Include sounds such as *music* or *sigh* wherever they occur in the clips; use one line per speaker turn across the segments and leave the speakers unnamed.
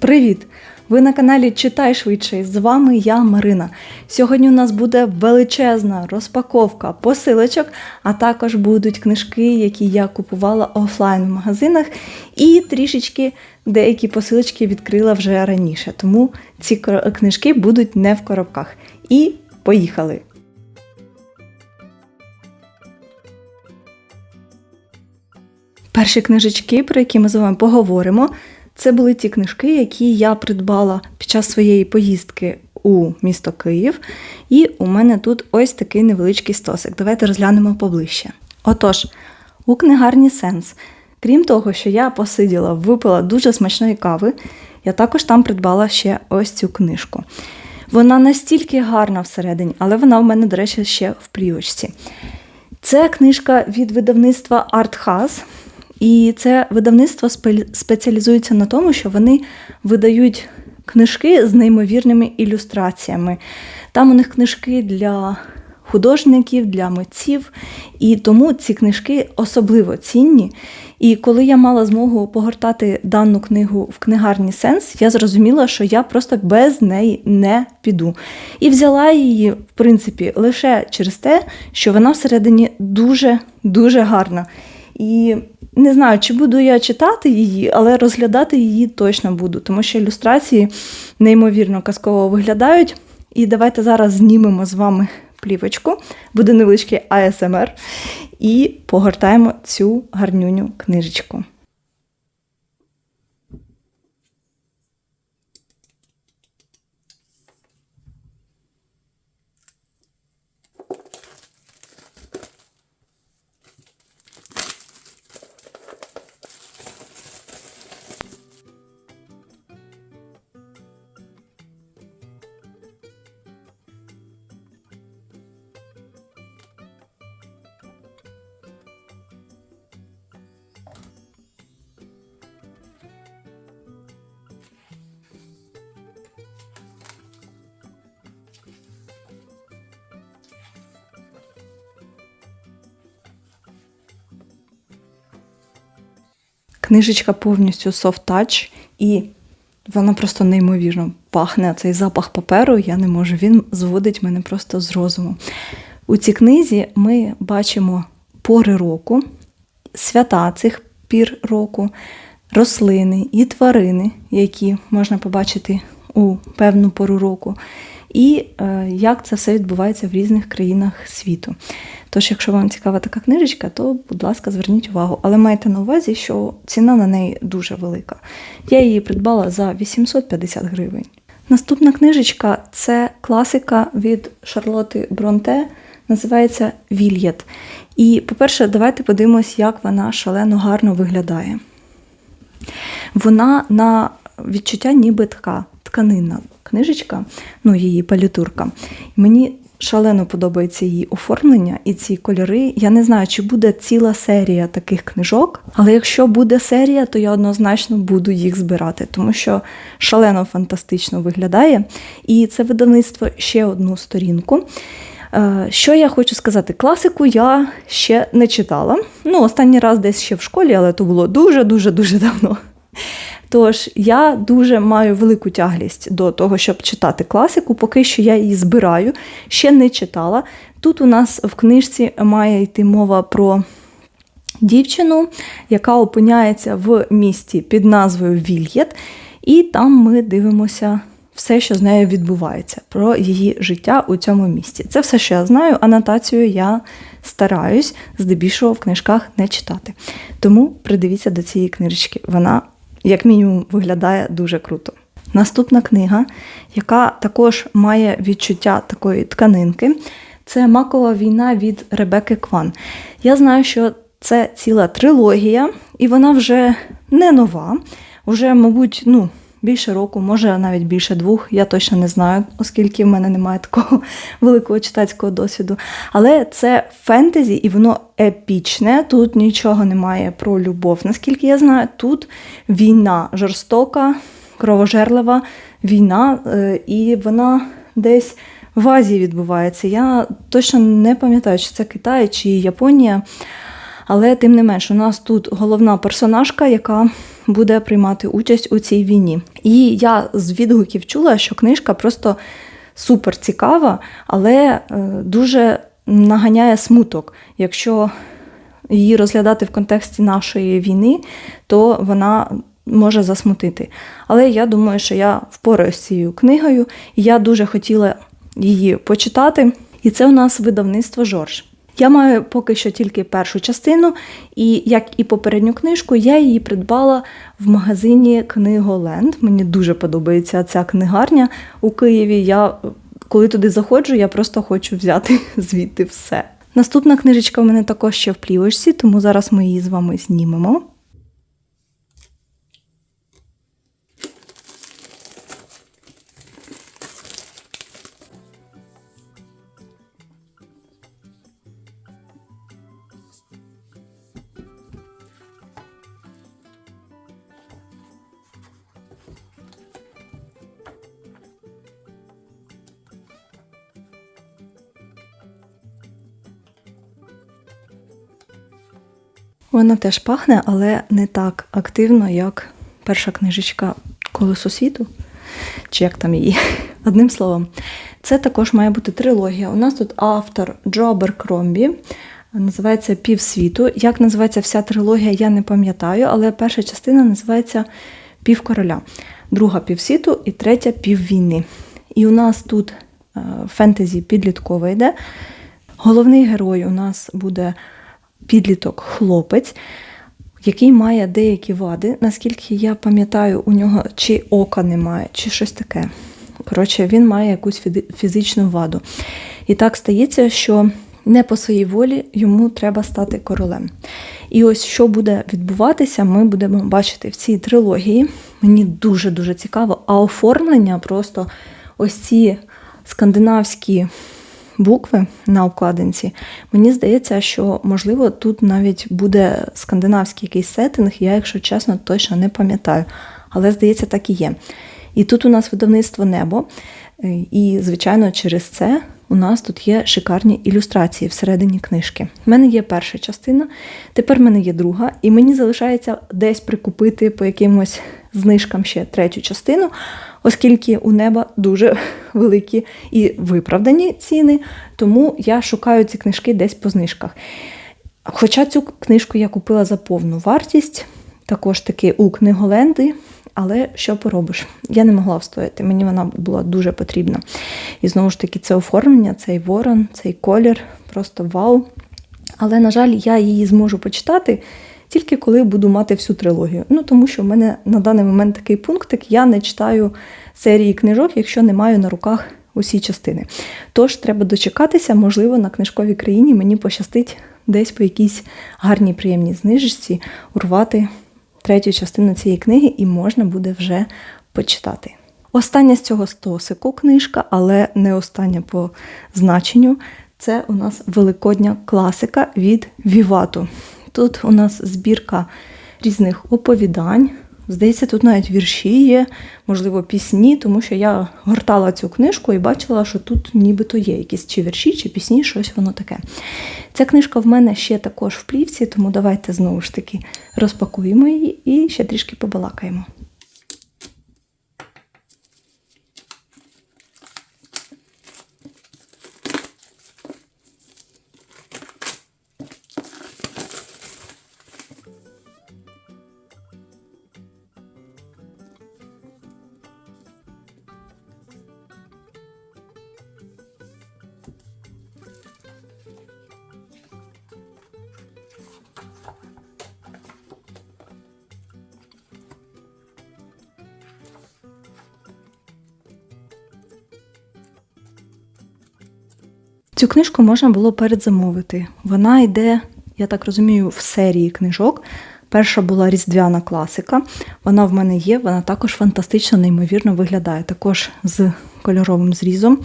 Привіт! Ви на каналі Читай швидше. З вами я, Марина. Сьогодні у нас буде величезна розпаковка посилочок, а також будуть книжки, які я купувала офлайн в магазинах, і трішечки деякі посилочки відкрила вже раніше. Тому ці книжки будуть не в коробках. І поїхали! Перші книжечки, про які ми з вами поговоримо, це були ті книжки, які я придбала під час своєї поїздки у місто Київ. І у мене тут ось такий невеличкий стосик. Давайте розглянемо поближче. Отож, у книгарні Сенс, крім того, що я посиділа, випила дуже смачної кави, я також там придбала ще ось цю книжку. Вона настільки гарна всередині, але вона в мене, до речі, ще в плівочці. Це книжка від видавництва Артхаз. І це видавництво спеціалізується на тому, що вони видають книжки з неймовірними ілюстраціями. Там у них книжки для художників, для митців, і тому ці книжки особливо цінні. І коли я мала змогу погортати дану книгу в книгарні Сенс, я зрозуміла, що я просто без неї не піду. І взяла її, в принципі, лише через те, що вона всередині дуже-дуже гарна. І не знаю, чи буду я читати її, але розглядати її точно буду, тому що ілюстрації неймовірно казково виглядають. І давайте зараз знімемо з вами плівочку, буде невеличкий АСМР, і погортаємо цю гарнюню книжечку. Книжечка повністю soft touch і вона просто неймовірно пахне. Цей запах паперу, я не можу. Він зводить мене просто з розуму. У цій книзі ми бачимо пори року, свята цих пір року, рослини і тварини, які можна побачити у певну пору року, і е, як це все відбувається в різних країнах світу. Тож, якщо вам цікава така книжечка, то, будь ласка, зверніть увагу. Але майте на увазі, що ціна на неї дуже велика. Я її придбала за 850 гривень. Наступна книжечка це класика від Шарлоти Бронте, називається Вільєт. І, по-перше, давайте подивимось, як вона шалено гарно виглядає. Вона на відчуття ніби така тканинна книжечка, ну, її палітурка. Мені шалено подобається її оформлення і ці кольори. Я не знаю, чи буде ціла серія таких книжок, але якщо буде серія, то я однозначно буду їх збирати, тому що шалено фантастично виглядає. І це видавництво ще одну сторінку. Е, Що я хочу сказати? Класику я ще не читала. Ну, останній раз десь ще в школі, але то було дуже-дуже дуже давно. Тож я дуже маю велику тяглість до того, щоб читати класику. Поки що я її збираю, ще не читала. Тут у нас в книжці має йти мова про дівчину, яка опиняється в місті під назвою Вільєт, і там ми дивимося. Все, що з нею відбувається, про її життя у цьому місті. Це все, що я знаю. Анотацію я стараюсь здебільшого в книжках не читати. Тому придивіться до цієї книжечки. Вона як мінімум, виглядає дуже круто. Наступна книга, яка також має відчуття такої тканинки, це Макова війна від Ребекки Кван. Я знаю, що це ціла трилогія, і вона вже не нова, вже, мабуть, ну. Більше року, може навіть більше двох, я точно не знаю, оскільки в мене немає такого *laughs* великого читацького досвіду. Але це фентезі, і воно епічне. Тут нічого немає про любов. Наскільки я знаю, тут війна жорстока, кровожерлива війна, е, і вона десь в Азії відбувається. Я точно не пам'ятаю, чи це Китай чи Японія. Але тим не менш, у нас тут головна персонажка, яка буде приймати участь у цій війні. І я з відгуків чула, що книжка просто супер цікава, але е, дуже наганяє смуток. Якщо її розглядати в контексті нашої війни, то вона може засмутити. Але я думаю, що я впораюсь з цією книгою, і я дуже хотіла її почитати. І це у нас видавництво Жорж. Я маю поки що тільки першу частину, і як і попередню книжку, я її придбала в магазині Книголенд. Мені дуже подобається ця книгарня у Києві. Я коли туди заходжу, я просто хочу взяти *laughs* звідти все. Наступна книжечка в мене також ще в плівочці, тому зараз ми її з вами знімемо. Вона теж пахне, але не так активно, як перша книжечка Колесо світу, чи як там її. *laughs* Одним словом, це також має бути трилогія. У нас тут автор Джобер Кромбі, називається Півсвіту. Як називається вся трилогія, я не пам'ятаю, але перша частина називається Пів короля, друга півсвіту і третя піввійни. І у нас тут е, фентезі підліткове йде. Головний герой у нас буде підліток хлопець, який має деякі вади. Наскільки я пам'ятаю, у нього чи ока немає, чи щось таке. Коротше, він має якусь фізичну ваду. І так стається, що не по своїй волі йому треба стати королем. І ось що буде відбуватися, ми будемо бачити в цій трилогії. Мені дуже-дуже цікаво, а оформлення просто ось ці скандинавські букви на обкладинці, мені здається, що, можливо, тут навіть буде скандинавський якийсь сеттинг, я, якщо чесно, точно не пам'ятаю. Але, здається, так і є. І тут у нас видавництво небо, е, і, звичайно, через це. У нас тут є шикарні ілюстрації всередині книжки. У мене є перша частина, тепер в мене є друга, і мені залишається десь прикупити по якимось знижкам ще третю частину оскільки у неба дуже *laughs* великі і виправдані ціни, тому я шукаю ці книжки десь по знижках. Хоча цю книжку я купила за повну вартість, також таки у книголенди, але що поробиш? Я не могла встояти, мені вона була дуже потрібна. І знову ж таки, це оформлення, цей ворон, цей колір просто вау. Але, на жаль, я її зможу почитати тільки коли буду мати всю трилогію. Ну тому що в мене на даний момент такий пунктик, я не читаю серії книжок, якщо не маю на руках усі частини. Тож треба дочекатися, можливо, на книжковій країні мені пощастить десь по якійсь гарній приємній знижці урвати третю частину цієї книги, і можна буде вже почитати. Остання з цього стосику книжка, але не остання по значенню. Це у нас великодня класика від Вівату. Тут у нас збірка різних оповідань. Здається, тут навіть вірші є, можливо, пісні, тому що я гортала цю книжку і бачила, що тут нібито є якісь чи вірші, чи пісні, щось воно таке. Ця книжка в мене ще також в плівці, тому давайте знову ж таки розпакуємо її і ще трішки побалакаємо. Цю книжку можна було передзамовити. Вона йде, я так розумію, в серії книжок. Перша була різдвяна класика. Вона в мене є, вона також фантастично, неймовірно виглядає. Також з кольоровим зрізом,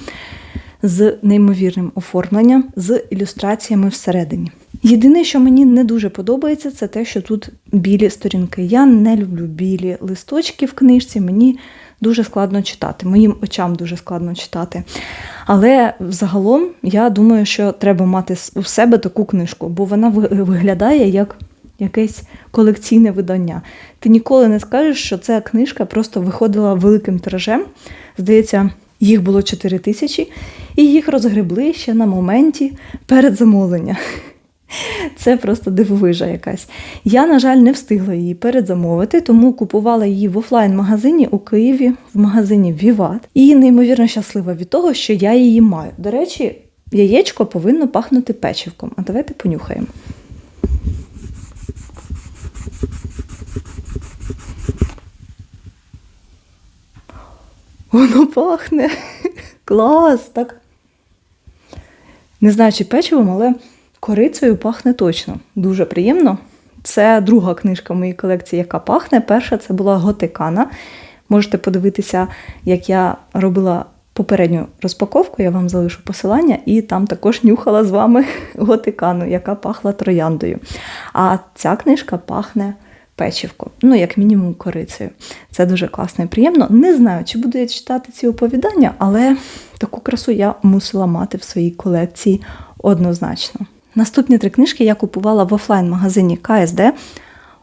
з неймовірним оформленням, з ілюстраціями всередині. Єдине, що мені не дуже подобається, це те, що тут білі сторінки. Я не люблю білі листочки в книжці, мені дуже складно читати. Моїм очам дуже складно читати. Але взагалом я думаю, що треба мати у себе таку книжку, бо вона виглядає як якесь колекційне видання. Ти ніколи не скажеш, що ця книжка просто виходила великим тиражем. Здається, їх було 4 тисячі, і їх розгребли ще на моменті передзамовлення. *laughs* Це просто дивовижа якась. Я, на жаль, не встигла її передзамовити, тому купувала її в офлайн-магазині у Києві, в магазині Віват. І неймовірно щаслива від того, що я її маю. До речі, яєчко повинно пахнути печивком. А давайте понюхаємо. Воно пахне. *laughs* Клас, так. Не знаю, чи печивом, але корицею пахне точно. Дуже приємно. Це друга книжка в моїй колекції, яка пахне. Перша це була Готикана. Можете подивитися, як я робила попередню розпаковку, я вам залишу посилання, і там також нюхала з вами *laughs* готикану, яка пахла трояндою. А ця книжка пахне печивко, ну, як мінімум, корицею. Це дуже класно і приємно. Не знаю, чи буду я читати ці оповідання, але таку красу я мусила мати в своїй колекції однозначно. Наступні три книжки я купувала в офлайн-магазині КСД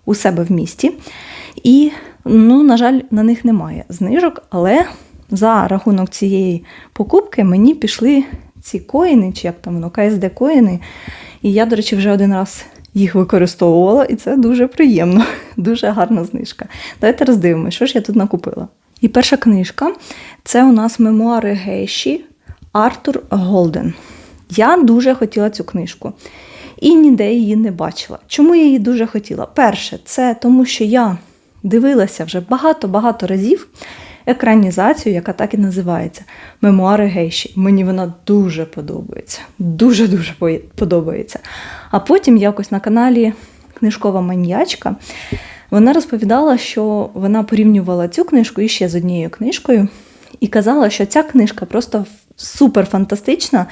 у себе в місті. І, ну, на жаль, на них немає знижок, але за рахунок цієї покупки мені пішли ці коїни, чи як там воно, КСД коїни. І я, до речі, вже один раз їх використовувала, і це дуже приємно, *laughs* дуже гарна знижка. Давайте роздивимося, що ж я тут накупила. І перша книжка це у нас мемуари Гейші Артур Голден. Я дуже хотіла цю книжку і ніде її не бачила. Чому я її дуже хотіла? Перше, це тому, що я дивилася вже багато-багато разів екранізацію, яка так і називається Мемуари Гейші. Мені вона дуже подобається. Дуже-дуже подобається. А потім якось на каналі Книжкова маньячка вона розповідала, що вона порівнювала цю книжку іще з однією книжкою, і казала, що ця книжка просто супер фантастична,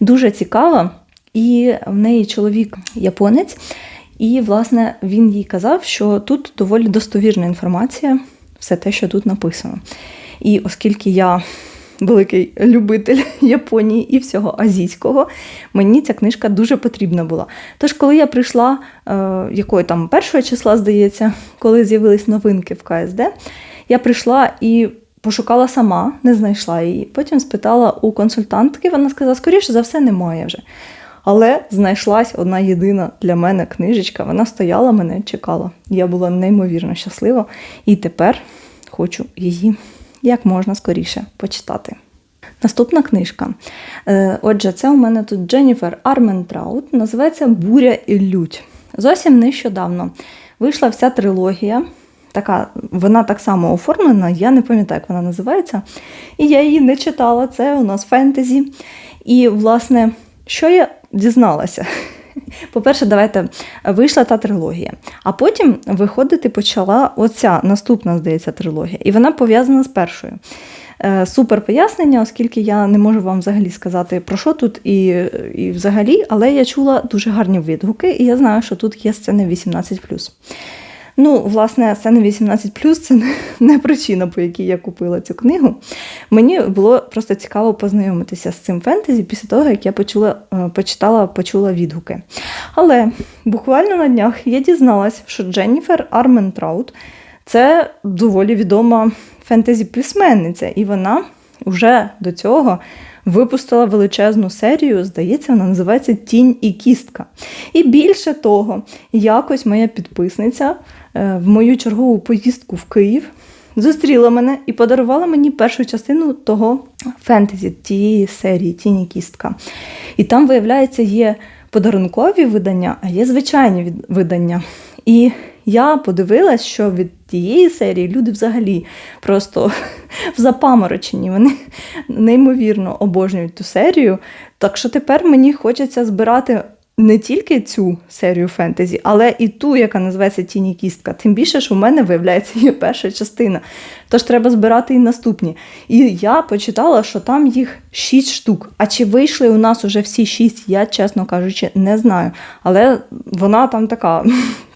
дуже цікава. І в неї чоловік японець, і, власне, він їй казав, що тут доволі достовірна інформація все те, що тут написано. І оскільки я великий любитель *laughs* Японії і всього азійського, мені ця книжка дуже потрібна була. Тож, коли я прийшла, е, якої там першого числа, здається, коли з'явились новинки в КСД, я прийшла і. Пошукала сама, не знайшла її. Потім спитала у консультантки, вона сказала, скоріше за все, немає вже. Але знайшлась одна єдина для мене книжечка. Вона стояла, мене чекала. Я була неймовірно щаслива і тепер хочу її як можна скоріше почитати. Наступна книжка. Е, отже, це у мене тут Дженніфер Арментраут, називається Буря і лють. Зовсім нещодавно вийшла вся трилогія. Така, Вона так само оформлена, я не пам'ятаю, як вона називається. І я її не читала. Це у нас фентезі. І, власне, що я дізналася? *laughs* По-перше, давайте вийшла та трилогія, а потім виходити почала оця наступна, здається, трилогія, і вона пов'язана з першою. Е, супер пояснення, оскільки я не можу вам взагалі сказати, про що тут і і взагалі, але я чула дуже гарні відгуки, і я знаю, що тут є сцени 18. Ну, власне, сцена 18 це не причина, по якій я купила цю книгу. Мені було просто цікаво познайомитися з цим фентезі після того, як я почула, е, почитала, почула відгуки. Але буквально на днях я дізналась, що Дженніфер Арментраут це доволі відома фентезі-письменниця, і вона вже до цього. Випустила величезну серію, здається, вона називається Тінь і кістка. І більше того, якось моя підписниця Е, в мою чергову поїздку в Київ. Зустріла мене і подарувала мені першу частину того фентезі, тієї серії Тіні Кістка. І там, виявляється, є подарункові видання, а є звичайні видання. І я подивилась, що від тієї серії люди взагалі просто *laughs* в запамороченні. Вони неймовірно обожнюють ту серію. Так що тепер мені хочеться збирати не тільки цю серію фентезі, але і ту, яка називається Тіні Кістка. Тим більше, що в мене виявляється є перша частина. Тож треба збирати і наступні. І я почитала, що там їх шість штук. А чи вийшли у нас уже всі шість, я, чесно кажучи, не знаю. Але вона там така.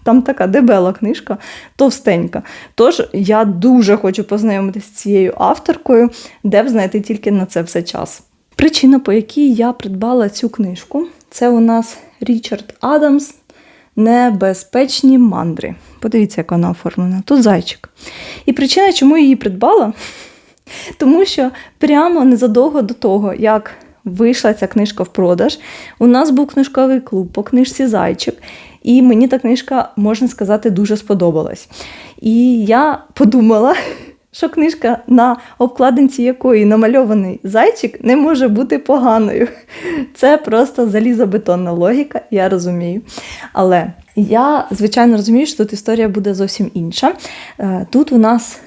Там така дебела книжка, товстенька. Тож я дуже хочу познайомитися з цією авторкою, де б знайти тільки на це все час. Причина, по якій я придбала цю книжку, це у нас Річард Адамс, Небезпечні мандри. Подивіться, як вона оформлена. Тут зайчик. І причина, чому я її придбала, *laughs* тому що прямо незадовго до того, як вийшла ця книжка в продаж, у нас був книжковий клуб по книжці Зайчик. І мені та книжка, можна сказати, дуже сподобалась. І я подумала, *laughs* що книжка, на обкладинці якої намальований зайчик, не може бути поганою. *laughs* Це просто залізобетонна логіка, я розумію. Але я, звичайно, розумію, що тут історія буде зовсім інша. Е, Тут у нас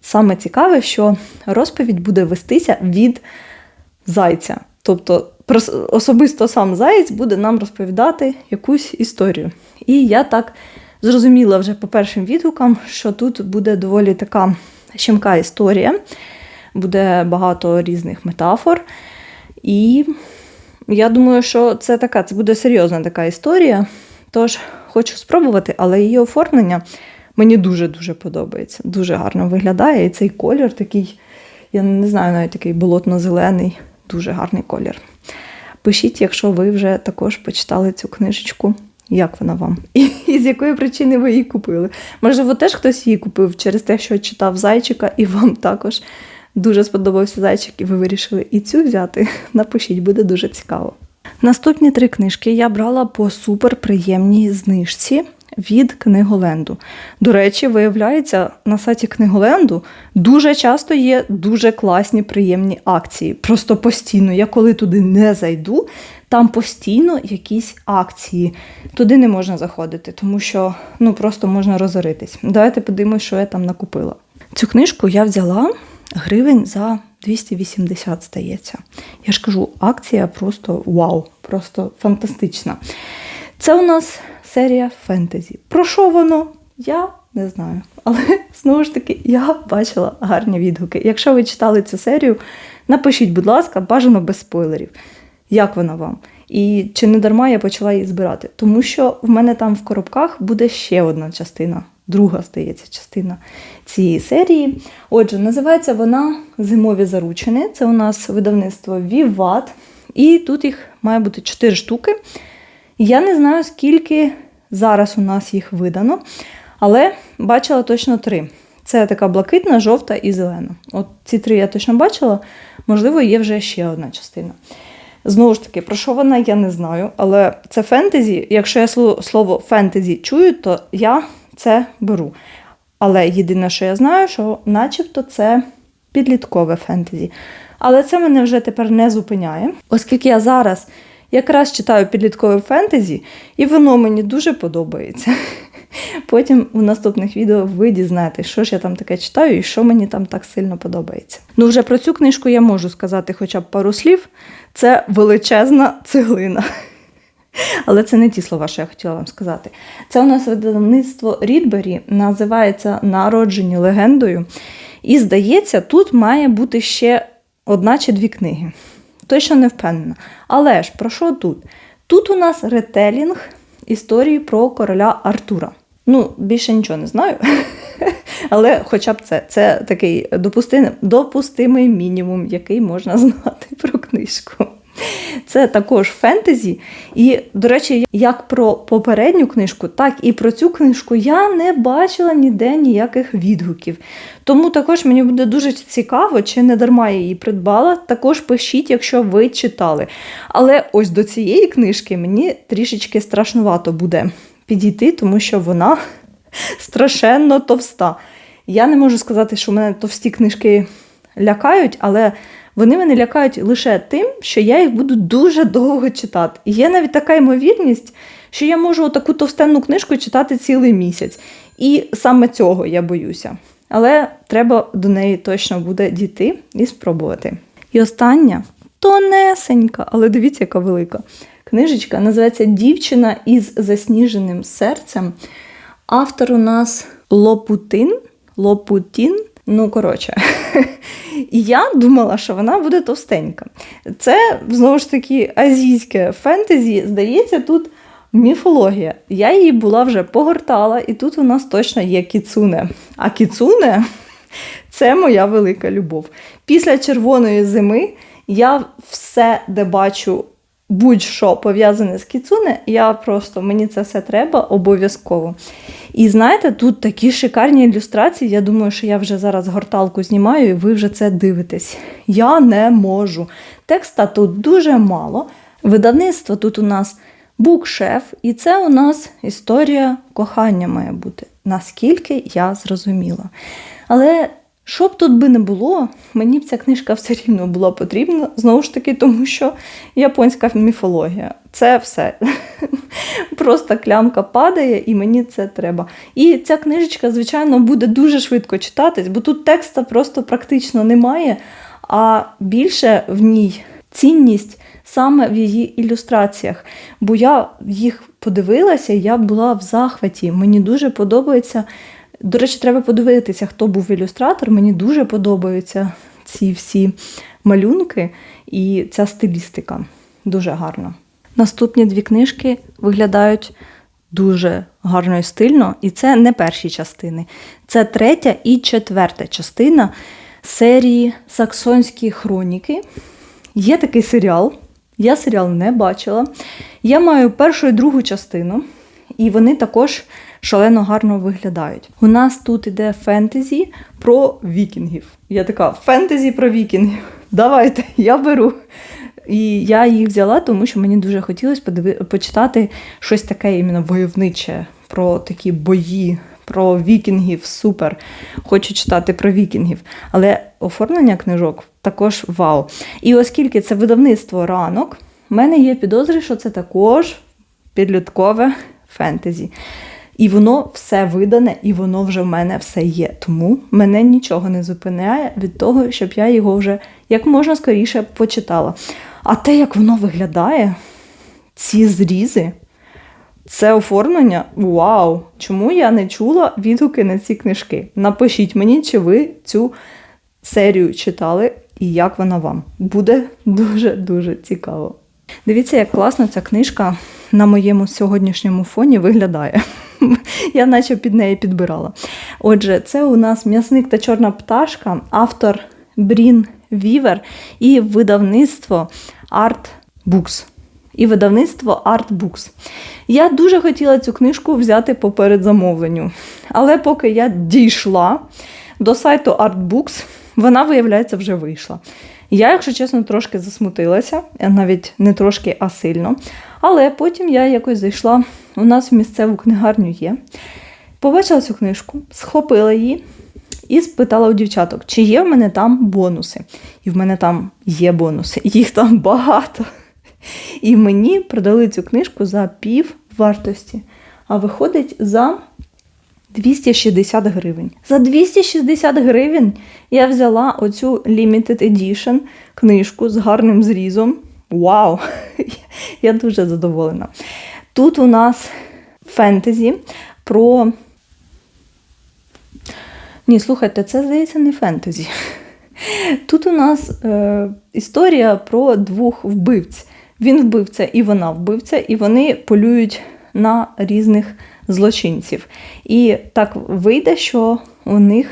саме цікаве, що розповідь буде вестися від зайця. Тобто особисто сам заєць буде нам розповідати якусь історію. І я так зрозуміла вже по першим відгукам, що тут буде доволі така щемка історія, буде багато різних метафор. І я думаю, що це така, це буде серйозна така історія. Тож хочу спробувати, але її оформлення мені дуже-дуже подобається. Дуже гарно виглядає. І цей колір такий, я не знаю, навіть такий болотно-зелений, дуже гарний колір. Пишіть, якщо ви вже також почитали цю книжечку, як вона вам? І, *laughs* і з якої причини ви її купили. Можливо, теж хтось її купив через те, що читав зайчика, і вам також дуже сподобався зайчик, і ви вирішили і цю взяти. *laughs* Напишіть, буде дуже цікаво. Наступні три книжки я брала по суперприємній знижці від книголенду. До речі, виявляється, на сайті книголенду дуже часто є дуже класні приємні акції. Просто постійно. Я коли туди не зайду, там постійно якісь акції. Туди не можна заходити, тому що ну просто можна розоритись. Давайте подивимося, що я там накупила. Цю книжку я взяла гривень за 280, здається. Я ж кажу, акція просто вау, просто фантастична. Це у нас серія фентезі. Про що воно? Я не знаю. Але *laughs* знову ж таки, я бачила гарні відгуки. Якщо ви читали цю серію, напишіть, будь ласка, бажано без спойлерів. Як вона вам? І чи не дарма я почала її збирати? Тому що в мене там в коробках буде ще одна частина, друга, здається, частина цієї серії. Отже, називається вона Зимові заручини. Це у нас видавництво Віват. І тут їх має бути 4 штуки. Я не знаю, скільки зараз у нас їх видано, але бачила точно три. Це така блакитна, жовта і зелена. От ці три я точно бачила, можливо, є вже ще одна частина. Знову ж таки, про що вона, я не знаю, але це фентезі. Якщо я слово, фентезі чую, то я це беру. Але єдине, що я знаю, що начебто це підліткове фентезі. Але це мене вже тепер не зупиняє, оскільки я зараз якраз читаю підліткове фентезі, і воно мені дуже подобається. *laughs* Потім у наступних відео ви дізнаєтесь, що ж я там таке читаю і що мені там так сильно подобається. Ну, вже про цю книжку я можу сказати хоча б пару слів. Це величезна цеглина. *laughs* Але це не ті слова, що я хотіла вам сказати. Це у нас видавництво Рідбері, називається Народжені легендою. І здається, тут має бути ще одна чи дві книги. Точно не впевнена. Але ж про що тут? Тут у нас ретелінг історії про короля Артура. Ну, більше нічого не знаю. *laughs* Але хоча б це це такий допустимий, мінімум, який можна *laughs* знати про книжку. Це також фентезі. І, до речі, як про попередню книжку, так і про цю книжку я не бачила ніде ніяких відгуків. Тому також мені буде дуже цікаво, чи не дарма я її придбала. Також пишіть, якщо ви читали. Але ось до цієї книжки мені трішечки страшнувато буде підійти, тому що вона *laughs* страшенно товста. Я не можу сказати, що в мене товсті книжки лякають, але вони мене лякають лише тим, що я їх буду дуже довго читати. І є навіть така ймовірність, що я можу таку товстенну книжку читати цілий місяць. І саме цього я боюся. Але треба до неї точно буде дійти і спробувати. І остання тонесенька, але дивіться, яка велика. Книжечка називається Дівчина із засніженим серцем. Автор у нас Лопутин. Лопутін. Ну, коротше, *laughs* і я думала, що вона буде товстенька. Це, знову ж таки, азійське фентезі, здається, тут міфологія. Я її була вже погортала, і тут у нас точно є кіцуне. А кіцуне це моя велика любов. Після червоної зими я все, де бачу будь-що пов'язане з кіцуне, я просто мені це все треба обов'язково. І знаєте, тут такі шикарні ілюстрації. Я думаю, що я вже зараз горталку знімаю, і ви вже це дивитесь. Я не можу. Текста тут дуже мало. Видавництво тут у нас букшеф, і це у нас історія кохання має бути, наскільки я зрозуміла. Але що б тут би не було, мені б ця книжка все рівно була потрібна, знову ж таки, тому що японська міфологія. Це все. *laughs* Просто клямка падає, і мені це треба. І ця книжечка, звичайно, буде дуже швидко читатись, бо тут текста просто практично немає, а більше в ній цінність саме в її ілюстраціях. Бо я їх подивилася, і я була в захваті. Мені дуже подобається. До речі, треба подивитися, хто був ілюстратор. Мені дуже подобаються ці всі малюнки і ця стилістика. Дуже гарно. Наступні дві книжки виглядають дуже гарно і стильно, і це не перші частини. Це третя і четверта частина серії Саксонські хроніки. Є такий серіал. Я серіал не бачила. Я маю першу і другу частину, і вони також шалено гарно виглядають. У нас тут іде фентезі про вікінгів. Я така, фентезі про вікінгів. Давайте, я беру. І я їх взяла, тому що мені дуже хотілося подиви... почитати щось таке іменно войовниче, про такі бої, про вікінгів. Супер. Хочу читати про вікінгів. Але оформлення книжок також вау. І оскільки це видавництво ранок, в мене є підозри, що це також підліткове фентезі. І воно все видане, і воно вже в мене все є. Тому мене нічого не зупиняє від того, щоб я його вже як можна скоріше почитала. А те, як воно виглядає, ці зрізи, це оформлення, вау! Чому я не чула відгуки на ці книжки? Напишіть мені, чи ви цю серію читали і як вона вам. Буде дуже-дуже цікаво. Дивіться, як класно ця книжка на моєму сьогоднішньому фоні виглядає. *laughs* Я наче під неї підбирала. Отже, це у нас м'ясник та чорна пташка, автор Брін Вівер і видавництво Art Books. І видавництво Art Books. Я дуже хотіла цю книжку взяти по передзамовленню. Але поки я дійшла до сайту Art Books, вона, виявляється, вже вийшла. Я, якщо чесно, трошки засмутилася, навіть не трошки, а сильно. Але потім я якось зайшла, у нас в місцеву книгарню є. Побачила цю книжку, схопила її і спитала у дівчаток, чи є в мене там бонуси. І в мене там є бонуси, їх там багато. І мені продали цю книжку за пів вартості, а виходить за 260 гривень. За 260 гривень я взяла оцю Limited Edition книжку з гарним зрізом. Вау! *laughs* Я дуже задоволена. Тут у нас фентезі про. Ні, слухайте, це здається не фентезі. *laughs* Тут у нас е, історія про двох вбивць. Він вбивця і вона вбивця, і вони полюють на різних злочинців. І так вийде, що у них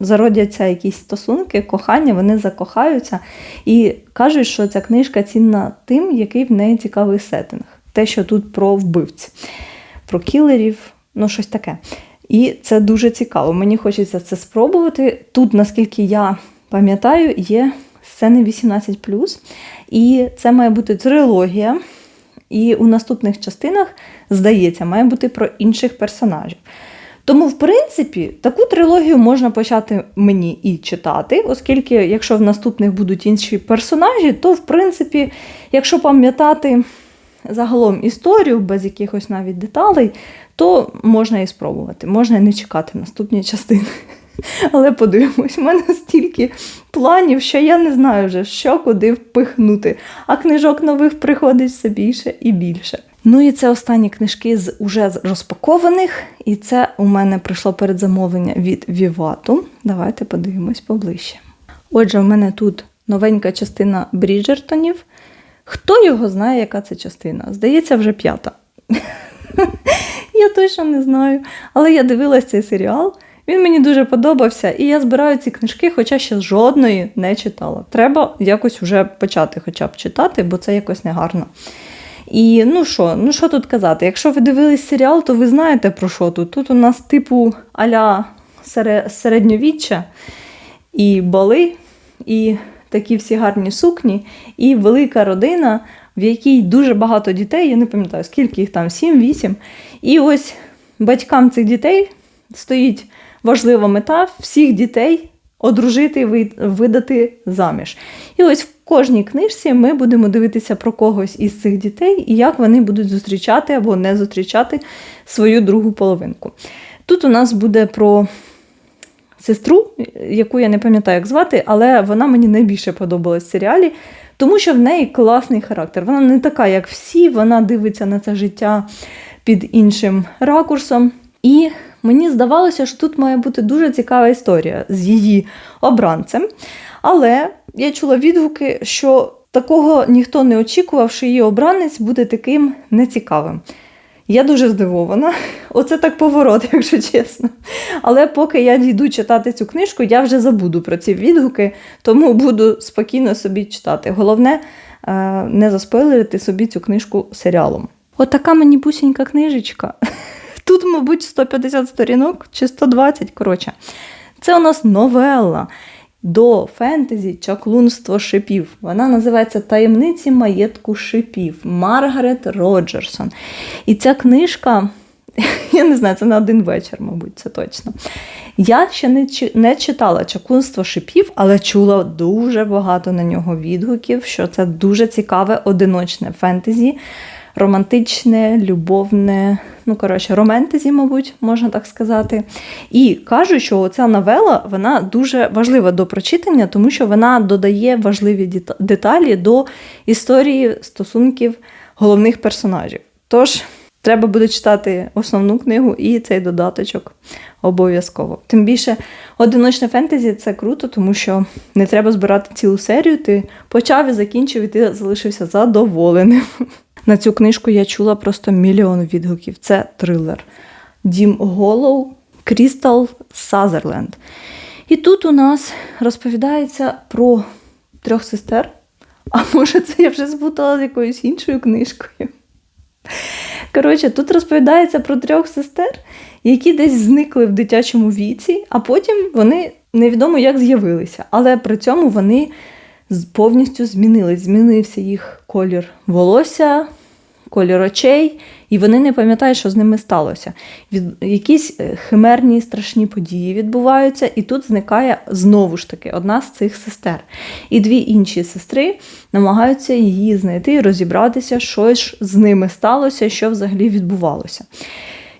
зародяться якісь стосунки, кохання, вони закохаються і кажуть, що ця книжка цінна тим, який в неї цікавий сеттинг. Те, що тут про вбивць, про кілерів, ну щось таке. І це дуже цікаво. Мені хочеться це спробувати. Тут, наскільки я пам'ятаю, є сцени 18. І це має бути трилогія. І у наступних частинах, здається, має бути про інших персонажів. Тому, в принципі, таку трилогію можна почати мені і читати, оскільки, якщо в наступних будуть інші персонажі, то, в принципі, якщо пам'ятати загалом історію без якихось навіть деталей, то можна і спробувати. Можна і не чекати наступні частини. Але подивимось, у мене стільки планів, що я не знаю вже, що куди впихнути. А книжок нових приходить все більше і більше. Ну і це останні книжки з уже розпакованих. І це у мене прийшло передзамовлення від Вівату. Давайте подивимось поближче. Отже, в мене тут новенька частина Бріджертонів. Хто його знає, яка це частина? Здається, вже п'ята. *laughs* Я точно не знаю. Але я дивилася цей серіал. Він мені дуже подобався, і я збираю ці книжки, хоча ще жодної не читала. Треба якось вже почати хоча б читати, бо це якось негарно. І ну що, ну що тут казати? Якщо ви дивились серіал, то ви знаєте про що тут. Тут у нас типу аля сере- середньовіччя і бали, і такі всі гарні сукні, і велика родина, в якій дуже багато дітей, я не пам'ятаю, скільки їх там, 7-8. І ось батькам цих дітей стоїть важлива мета всіх дітей одружити і видати заміж. І ось в кожній книжці ми будемо дивитися про когось із цих дітей і як вони будуть зустрічати або не зустрічати свою другу половинку. Тут у нас буде про сестру, яку я не пам'ятаю, як звати, але вона мені найбільше подобалась в серіалі, тому що в неї класний характер. Вона не така, як всі, вона дивиться на це життя під іншим ракурсом. І мені здавалося, що тут має бути дуже цікава історія з її обранцем. Але я чула відгуки, що такого ніхто не очікував, що її обранець буде таким нецікавим. Я дуже здивована. *laughs* Оце так поворот, *laughs* якщо чесно. Але поки я дійду читати цю книжку, я вже забуду про ці відгуки, тому буду спокійно собі читати. Головне е, не заспойлерити собі цю книжку серіалом. Отака мені бусінька книжечка. *laughs* Тут, мабуть, 150 сторінок чи 120, коротше. Це у нас новелла до фентезі Чаклунство шипів. Вона називається Таємниці маєтку шипів Маргарет Роджерсон. І ця книжка, *laughs* я не знаю, це на один вечір, мабуть, це точно. Я ще не, не читала Чаклунство шипів, але чула дуже багато на нього відгуків, що це дуже цікаве одиночне фентезі романтичне, любовне, ну коротше, романтезі, мабуть, можна так сказати. І кажуть, що ця новела вона дуже важлива до прочитання, тому що вона додає важливі деталі до історії стосунків головних персонажів. Тож. Треба буде читати основну книгу і цей додаточок обов'язково. Тим більше, одиночне фентезі це круто, тому що не треба збирати цілу серію. Ти почав і закінчив, і ти залишився задоволеним. На цю книжку я чула просто мільйон відгуків. Це трилер. Дім Голоу, Крістал Сазерленд. І тут у нас розповідається про трьох сестер. А може, це я вже збутала з якоюсь іншою книжкою. Коротше, тут розповідається про трьох сестер, які десь зникли в дитячому віці, а потім вони невідомо як з'явилися. Але при цьому вони повністю змінились. Змінився їх колір волосся, колір очей, і вони не пам'ятають, що з ними сталося. Від, якісь е, химерні страшні події відбуваються, і тут зникає знову ж таки одна з цих сестер. І дві інші сестри намагаються її знайти і розібратися, що ж з ними сталося, що взагалі відбувалося.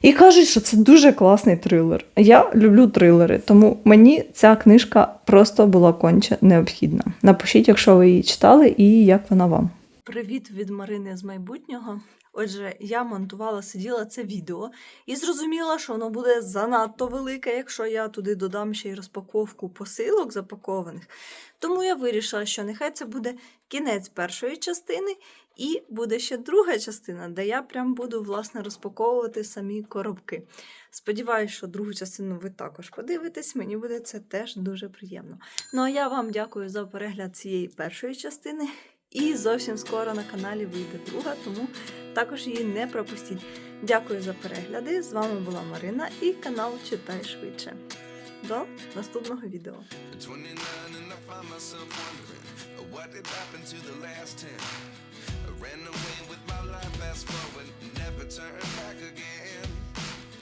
І кажуть, що це дуже класний трилер. Я люблю трилери, тому мені ця книжка просто була конче необхідна. Напишіть, якщо ви її читали, і як вона вам. Привіт від Марини з майбутнього. Отже, я монтувала, сиділа це відео і зрозуміла, що воно буде занадто велике, якщо я туди додам ще й розпаковку посилок запакованих. Тому я вирішила, що нехай це буде кінець першої частини, і буде ще друга частина, де я прям буду власне розпаковувати самі коробки. Сподіваюсь, що другу частину ви також подивитесь. Мені буде це теж дуже приємно. Ну а я вам дякую за перегляд цієї першої частини. І зовсім скоро на каналі вийде друга, тому також її не пропустіть. Дякую за перегляди. З вами була Марина і канал Читай швидше. До наступного відео.
At 29 and I find myself wondering what did happen to the last 10. Ran away with my life, fast forward, never turn back again.